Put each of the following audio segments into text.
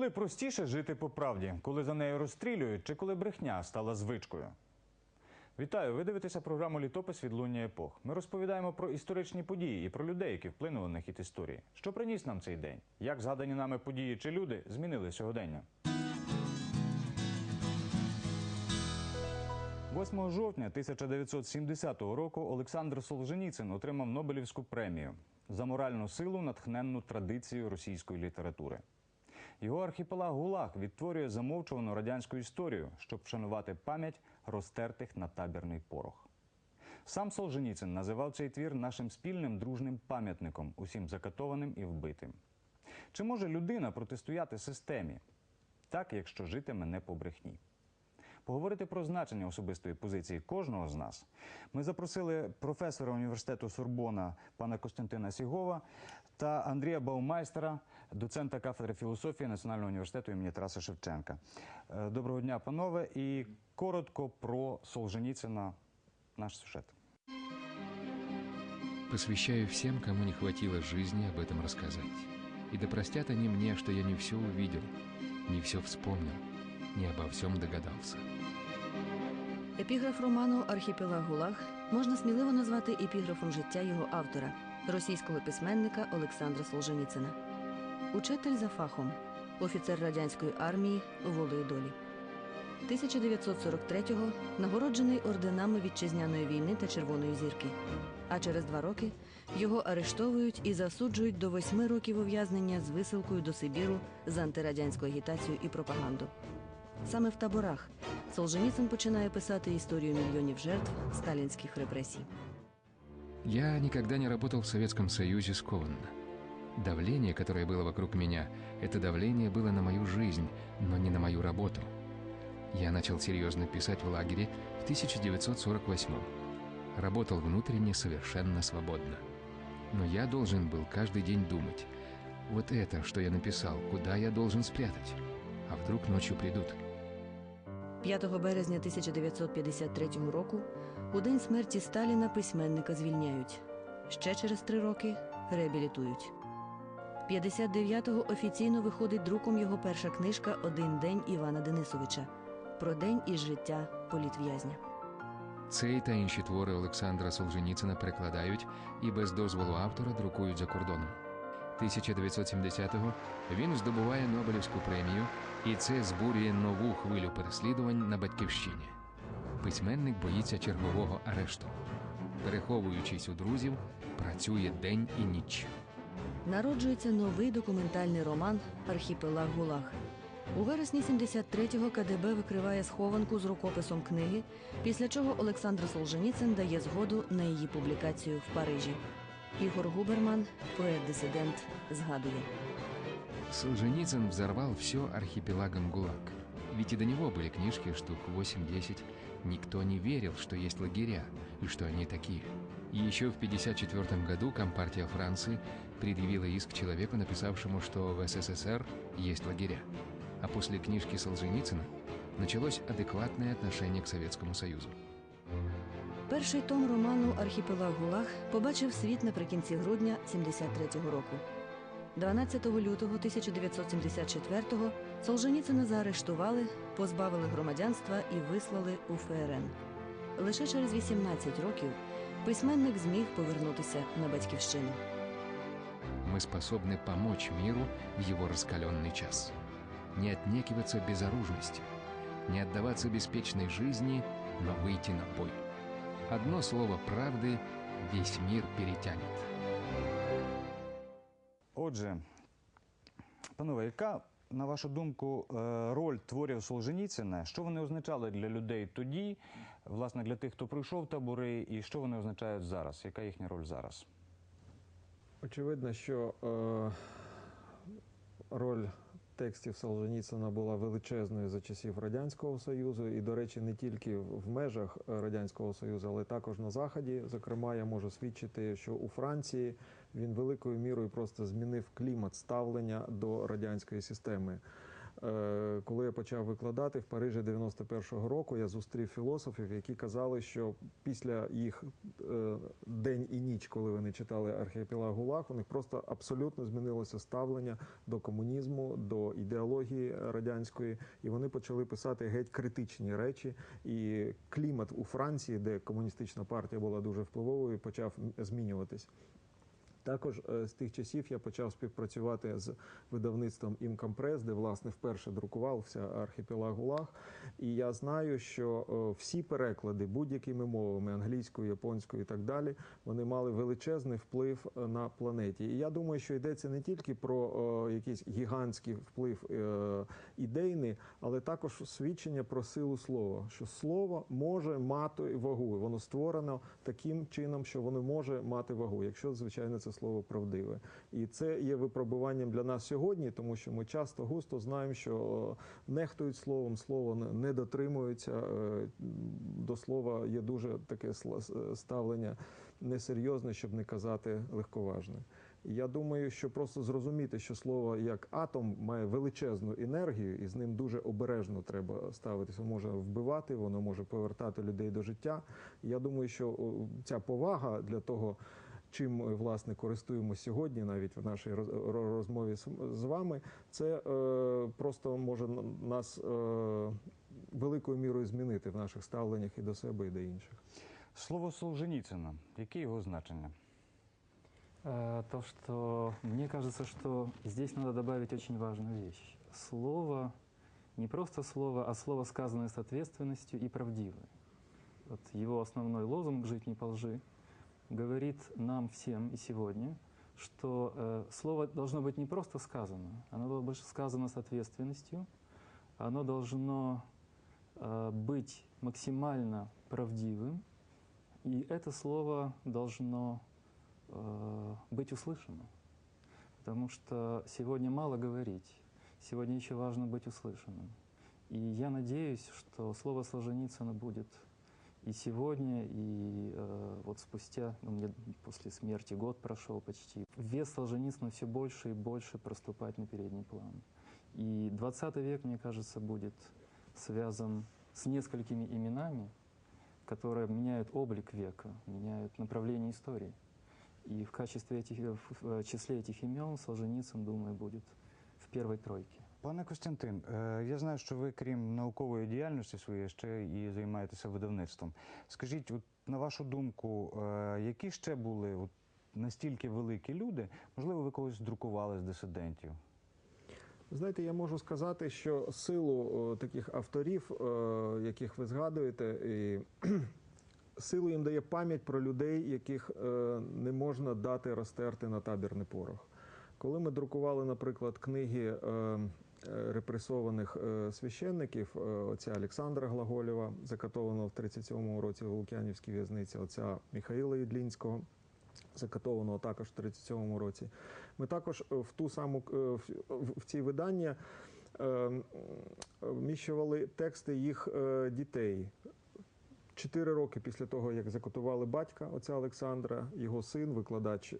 Коли простіше жити по правді, коли за нею розстрілюють, чи коли брехня стала звичкою? Вітаю! Ви дивитеся програму Літопис відлуння епох. Ми розповідаємо про історичні події і про людей, які вплинули на хід історії. Що приніс нам цей день? Як згадані нами події чи люди змінили сьогодення? 8 жовтня 1970 року Олександр Солженіцин отримав Нобелівську премію за моральну силу, натхненну традицією російської літератури. Його архіпелаг ГУЛАГ відтворює замовчувану радянську історію, щоб вшанувати пам'ять розтертих на табірний порох. Сам Солженіцин називав цей твір нашим спільним дружним пам'ятником усім закатованим і вбитим. Чи може людина протистояти системі, так якщо житиме не по брехні? Поговорити про значення особистої позиції кожного з нас. Ми запросили професора університету Сорбона пана Костянтина Сігова та Андрія Баумайстера, доцента кафедри філософії Національного університету імені Тараса Шевченка. Е, Доброго дня, панове, і коротко про Солженіцина наш сюжет. Посвящаю всем, кому не хватило жизни об этом рассказать. И да простят они мне, что я не все увидел, не все вспомнил, не обо всем догадался. Епіграф роману Архіпелаг ГУЛАГ можна сміливо назвати епіграфом життя його автора, російського письменника Олександра Солженіцина. Учитель за фахом, офіцер радянської армії волею долі. 1943-го нагороджений орденами вітчизняної війни та Червоної зірки. А через два роки його арештовують і засуджують до восьми років ув'язнення з висилкою до Сибіру за антирадянську агітацію і пропаганду. Саме в таборах Солженіцин починає писати історію мільйонів жертв сталінських репресій. Я никогда не работал в Советском Союзе скованно. Давление, которое было вокруг меня, это давление было на мою жизнь, но не на мою работу. Я начал серьезно писать в лагере в 1948 Работал внутренне совершенно свободно. Но я должен был каждый день думать, вот это, что я написал, куда я должен спрятать? А вдруг ночью придут? 5 березня 1953 року, у день смерті Сталіна письменника звільняють. Ще через три роки реабілітують. 59-го офіційно виходить друком його перша книжка Один день Івана Денисовича про день із життя політв'язня. Цей та інші твори Олександра Солженіцина перекладають і без дозволу автора друкують за кордоном. 1970-го він здобуває Нобелівську премію, і це збурює нову хвилю переслідувань на батьківщині. Письменник боїться чергового арешту. Переховуючись у друзів, працює день і ніч. Народжується новий документальний роман Архіпелаг ГУЛАГ. У вересні 73-го КДБ викриває схованку з рукописом книги, після чого Олександр Солженіцин дає згоду на її публікацію в Парижі. Ігор Губерман, поет-дисидент, згадує. Солженицын взорвал все архипелагом ГУЛАГ. Ведь и до него были книжки штук 8-10. Никто не верил, что есть лагеря и что они такие. Еще в 1954 году Компартия Франции предъявила иск человеку, написавшему, что в СССР есть лагеря. А после книжки Солженицына началось адекватное отношение к Советскому Союзу. Перший том роману Архіпелаг ГУЛАГ побачив світ наприкінці грудня 73-го року. 12 лютого 1974-го Солженіцина заарештували, позбавили громадянства і вислали у ФРН. Лише через 18 років письменник зміг повернутися на батьківщину. Мы способны помочь миру в его раскаленный час. Не отнекиваться безоружностью, не отдаваться беспечной жизни, но выйти на бой. Одно слово правды весь мир перетянет. Отже, панове, яка, на вашу думку, е, роль творів Солженіцина? Що вони означали для людей тоді, власне, для тих, хто пройшов табори, і що вони означають зараз? Яка їхня роль зараз? Очевидно, що е, роль текстів Солженіцина була величезною за часів Радянського Союзу, і, до речі, не тільки в межах е, Радянського Союзу, але також на Заході. Зокрема, я можу свідчити, що у Франції він великою мірою просто змінив клімат ставлення до радянської системи. Е, Коли я почав викладати в Парижі 91-го року, я зустрів філософів, які казали, що після їх е, день і ніч, коли вони читали архіпелаг ГУЛАГ, у них просто абсолютно змінилося ставлення до комунізму, до ідеології радянської, і вони почали писати геть критичні речі. І клімат у Франції, де комуністична партія була дуже впливовою, почав змінюватись. Також е, з тих часів я почав співпрацювати з видавництвом Імкомпрес, де власне вперше друкувався архіпелаг ГУЛАГ. І я знаю, що е, всі переклади будь-якими мовами англійською, японською і так далі, вони мали величезний вплив е, на планеті. І я думаю, що йдеться не тільки про якийсь гігантський вплив ідейний, але також свідчення про силу слова, що слово може мати вагу. Воно створено таким чином, що воно може мати вагу, якщо звичайно це слово правдиве. І це є випробуванням для нас сьогодні, тому що ми часто густо знаємо, що е, нехтують словом, слово не- дотримуються. е, До слова є дуже таке сла- ставлення несерйозне, щоб не казати легковажне. Я думаю, що просто зрозуміти, що слово як атом має величезну енергію, і з ним дуже обережно треба ставитися. Може вбивати, воно може повертати людей до життя. Я думаю, що ця повага для того, чим ми власне користуємося сьогодні, навіть в нашій розмові з- вами, це е, просто може нас е, великою мірою змінити в наших ставленнях і до себе, і до інших. Слово Солженіцина. Яке його значення? Э, То, что мне кажется, что здесь надо добавить очень важную вещь. Слово, не просто слово, а слово, сказанное с ответственностью и правдивое. Вот его основной лозунг «Жить не по лжи» говорит нам всем и сегодня, что э, слово должно быть не просто сказано, оно должно быть сказано с ответственностью, оно должно э, быть максимально правдивым, и это слово должно э, быть услышано. Потому что сегодня мало говорить, сегодня еще важно быть услышанным. И я надеюсь, что слово Солженицына будет и сегодня, и э, вот спустя, ну, мне после смерти год прошел почти, вес Солженицына все больше и больше проступать на передний план. И 20 век, мне кажется, будет связан с несколькими именами, которые меняют облик века, меняют направление истории. И в качестве этих, э, в в числе этих имен Солженицын, думаю, будет в первой тройке. Пане Костянтин, е, я знаю, що ви, крім наукової діяльності своєї, ще і займаєтеся видавництвом. Скажіть, от, на вашу думку, е, які ще були от, настільки великі люди, можливо, ви когось друкували з дисидентів? Знаєте, я можу сказати, що силу таких авторів, е, яких ви згадуєте, і силу їм дає пам'ять про людей, яких не можна дати розтерти на табірний порох. Коли ми друкували, наприклад, книги е, е, репресованих е, священників, е, отця Олександра Глаголєва, закатованого в 37-му році в Лук'янівській в'язниці, отця Михаїла Ідлінського. закатованого також в 37-му році, ми також е, в ту саму е, в, ці видання е, вміщували тексти їх е, дітей. Чотири роки після того, як закотували батька отця Олександра, його син, викладач е,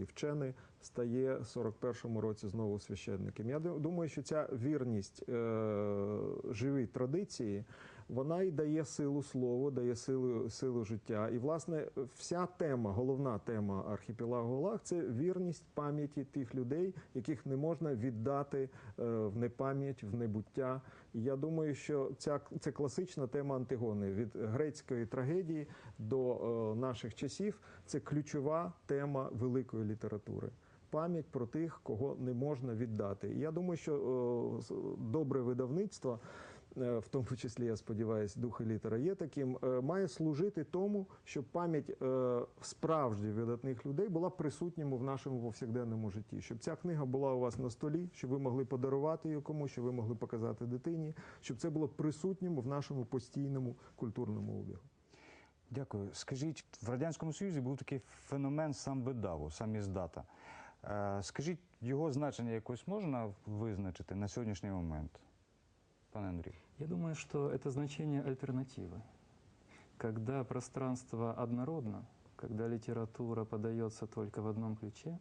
і вчений, стає в 41-му році знову священником. Я ду- думаю, що ця вірність е, живій традиції, вона і дає силу слову, дає силу, силу життя. І, власне, вся тема, головна тема архіпелагу Галах – це вірність пам'яті тих людей, яких не можна віддати е, в непам'ять, в небуття. І я думаю, що ця це класична тема Антигони від грецької трагедії до е, наших часів. Це ключова тема великої літератури. Пам'ять про тих, кого не можна віддати. Я думаю, що е, с- добре видавництво, е, в тому числі, я сподіваюся, дух і літера є таким, е, має служити тому, щоб пам'ять е, справжніх видатних людей була присутньому в нашому повсякденному житті. Щоб ця книга була у вас на столі, щоб ви могли подарувати її комусь, щоб ви могли показати дитині, щоб це було присутнім в нашому постійному культурному обігу. Дякую. Скажіть, в Радянському Союзі був такий феномен самвидаву, саміздата. Е, Скажіть, його значення якось можна визначити на сьогоднішній момент? Пане Андрій. Я думаю, что это значение альтернативы. Когда пространство однородно, когда литература подается только в одном ключе,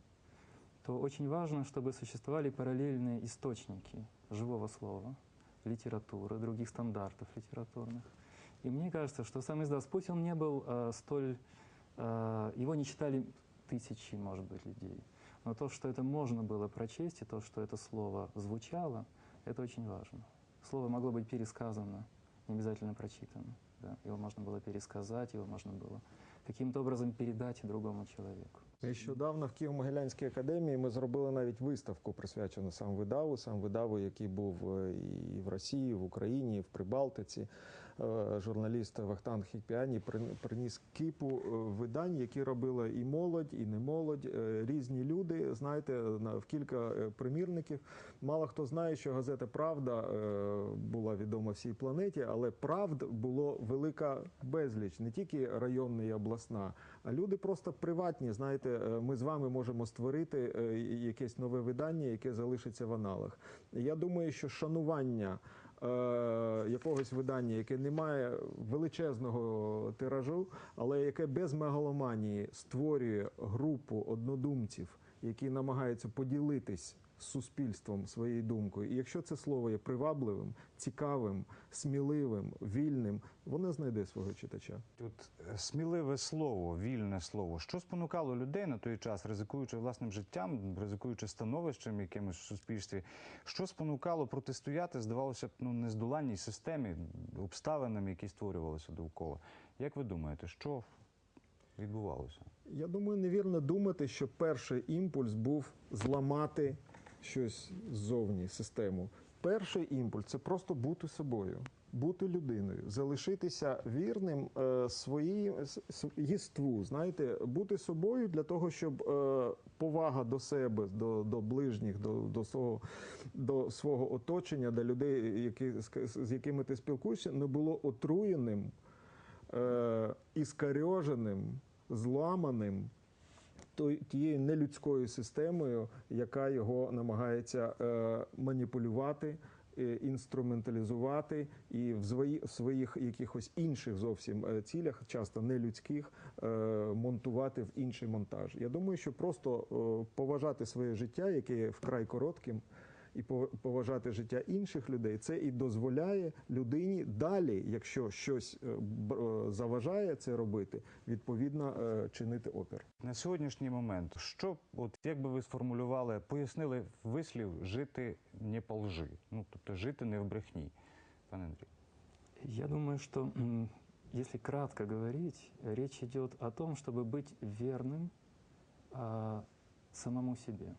то очень важно, чтобы существовали параллельные источники живого слова, литературы, других стандартов литературных. И мне кажется, что сам издат Путин не был э, столь... э, его не читали тысячи, может быть, людей. Но то, что это можно было прочесть, и то, что это слово звучало, это очень важно. Слово могло быть пересказано, не обязательно прочитано. Да? Его можно было пересказать, его можно было каким-то образом передать другому человеку. Нещодавно в Києво-Могилянській академії ми зробили навіть виставку, присвячену сам видаву, сам видаву, який був е, і в Росії, і в Україні, і в Прибалтиці. Е, Журналіст Вахтанг Хікпіані прин- приніс кипу е, видань, які робила і молодь, і не молодь, е, різні люди. Знаєте, на- в кілька примірників. Мало хто знає, що газета Правда була відома всій планеті, але правд було велика безліч, не тільки районна і обласна, а люди просто приватні. Знаєте, ми з вами можемо створити якесь нове видання, яке залишиться в аналах. Я думаю, що шанування. Е, Якогось видання, яке не має величезного тиражу, але яке без мегаломанії створює групу однодумців, які намагаються поділитись з суспільством своєю думкою. І якщо це слово є привабливим, цікавим, сміливим, вільним, воно знайде свого читача. Тут е, сміливе слово, вільне слово. Що спонукало людей на той час, ризикуючи власним життям, ризикуючи становищем якимось в суспільстві, що спонукало протистояти, здавалося б, ну нездоланній системі, обставинам, які створювалися довкола. Як ви думаєте, що відбувалося? Я думаю, невірно думати, що перший імпульс був зламати щось ззовні, систему. Перший імпульс це просто бути собою, бути людиною, залишитися вірним е, своїй с- с- єству. Знаєте, бути собою для того, щоб е, повага до себе, до, до ближніх, до, до, свого, до свого оточення, до людей, які, з, якими ти спілкуєшся, не було отруєним е, іскарьоженим, зламаним тією нелюдською системою, яка його намагається е, маніпулювати, е, інструменталізувати і в свої- своїх якихось інших зовсім е, цілях, часто нелюдських, монтувати в інший монтаж. Я думаю, що просто поважати своє життя, яке є вкрай коротким, і пов- поважати життя інших людей, це і дозволяє людині далі, якщо щось е, б- е, заважає це робити, відповідно е, чинити опір. На сьогоднішній момент, що, от як би ви сформулювали, пояснили вислів жити не по лжи, ну тобто жити не в брехні, пане Андрій? Я думаю, что м, если кратко говорить, речь идет о том, чтобы быть верным а, самому себе,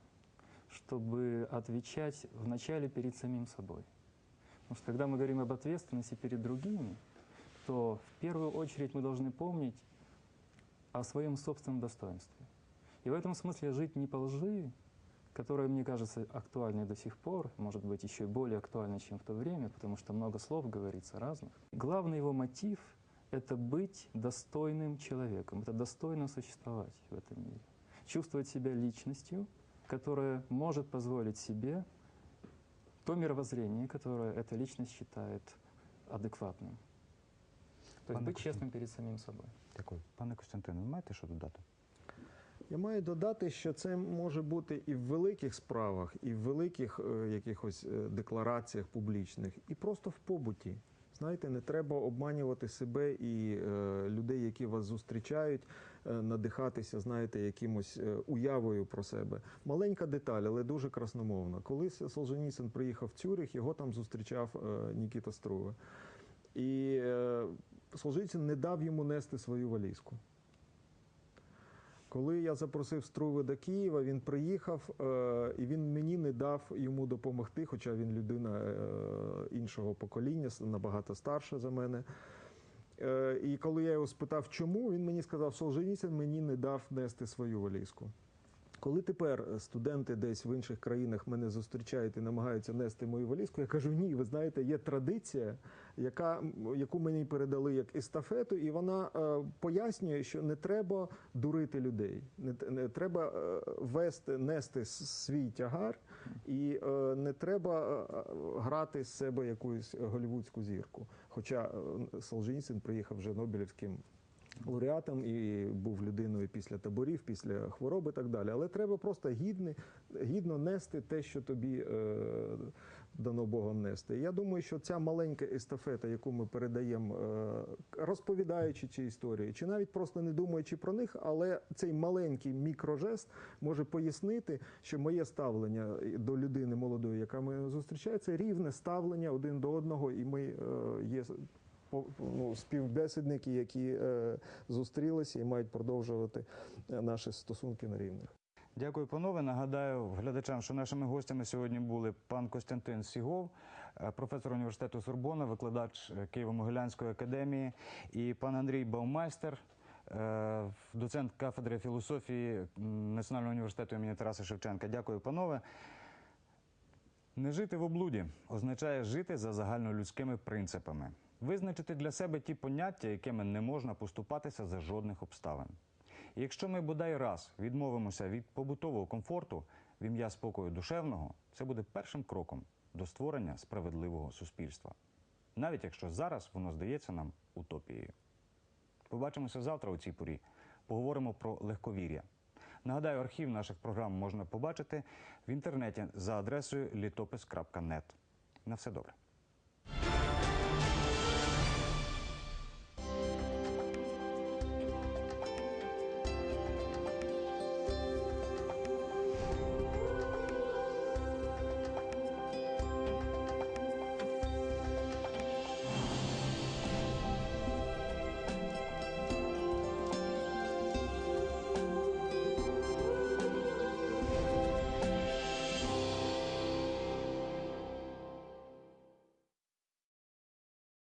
Чтобы отвечать вначале перед самим собой. Потому что когда мы говорим об ответственности перед другими, то в первую очередь мы должны помнить о своем собственном достоинстве. И в этом смысле жить не по лжи, которая, мне кажется, актуальной до сих пор, может быть, еще и более актуальной, чем в то время, потому что много слов говорится разных. Главный его мотив — это быть достойным человеком, это достойно существовать в этом мире. Чувствовать себя личностью, которая может позволить себе то мировоззрение, которое эта личность считает адекватным. То есть Пане быть Костя- честным перед самим собой. Дякую. Пане Костянтине, ви маєте що додати? Я маю додати, що це може бути і в великих справах, і в великих е, якихось е, деклараціях публічних, і просто в побуті. Знаєте, не треба обманювати себе і е, людей, які вас зустрічають, е, надихатися, знаєте, якимось е, уявою про себе. Маленька деталь, але дуже красномовна. Коли Солженіцин приїхав в Цюрих, його там зустрічав е, Нікіта Струва. І е, Солженіцин не дав йому нести свою валізку. Коли я запросив Струви до Києва, він приїхав е, і він мені не дав йому допомогти, хоча він людина е, іншого покоління, набагато старша за мене. Е, і коли я його спитав, чому, він мені сказав, Солженіцин мені не дав нести свою валізку. Коли тепер студенти десь в інших країнах мене зустрічають і намагаються нести мою валізку, я кажу: ні, ви знаєте, є традиція, яка, яку мені передали як естафету, і вона е, пояснює, що не треба дурити людей, не, не треба е, вести, нести свій тягар, і е, не треба е, е, грати з себе якусь голівудську зірку. Хоча е, Солженіцин приїхав вже Нобелівським лауреатом і був людиною після таборів, після хвороби і так далі. Але треба просто гідне, гідно нести те, що тобі е, дано Богом нести. Я думаю, що ця маленька естафета, яку ми передаємо, е, розповідаючи ці історії, чи навіть просто не думаючи про них, але цей маленький мікрожест може пояснити, що моє ставлення до людини молодої, яка мене зустрічає, це рівне ставлення один до одного, і ми е, є ну, співбесідники, які е, зустрілися і мають продовжувати е, наші стосунки на рівних. Дякую, панове. Нагадаю глядачам, що нашими гостями сьогодні були пан Костянтин Сігов, е, професор університету Сорбона, викладач Києво-Могилянської академії, і пан Андрій Баумайстер, доцент кафедри філософії Національного університету імені Тараса Шевченка. Дякую, панове. Не жити в облуді означає жити за загальнолюдськими принципами, визначити для себе ті поняття, якими не можна поступатися за жодних обставин. І якщо ми бодай раз відмовимося від побутового комфорту в ім'я спокою душевного, це буде першим кроком до створення справедливого суспільства, навіть якщо зараз воно здається нам утопією. Побачимося завтра у цій порі. Поговоримо про легковір'я. Нагадаю, архів наших програм можна побачити в інтернеті за адресою літопис.нет. На все добре.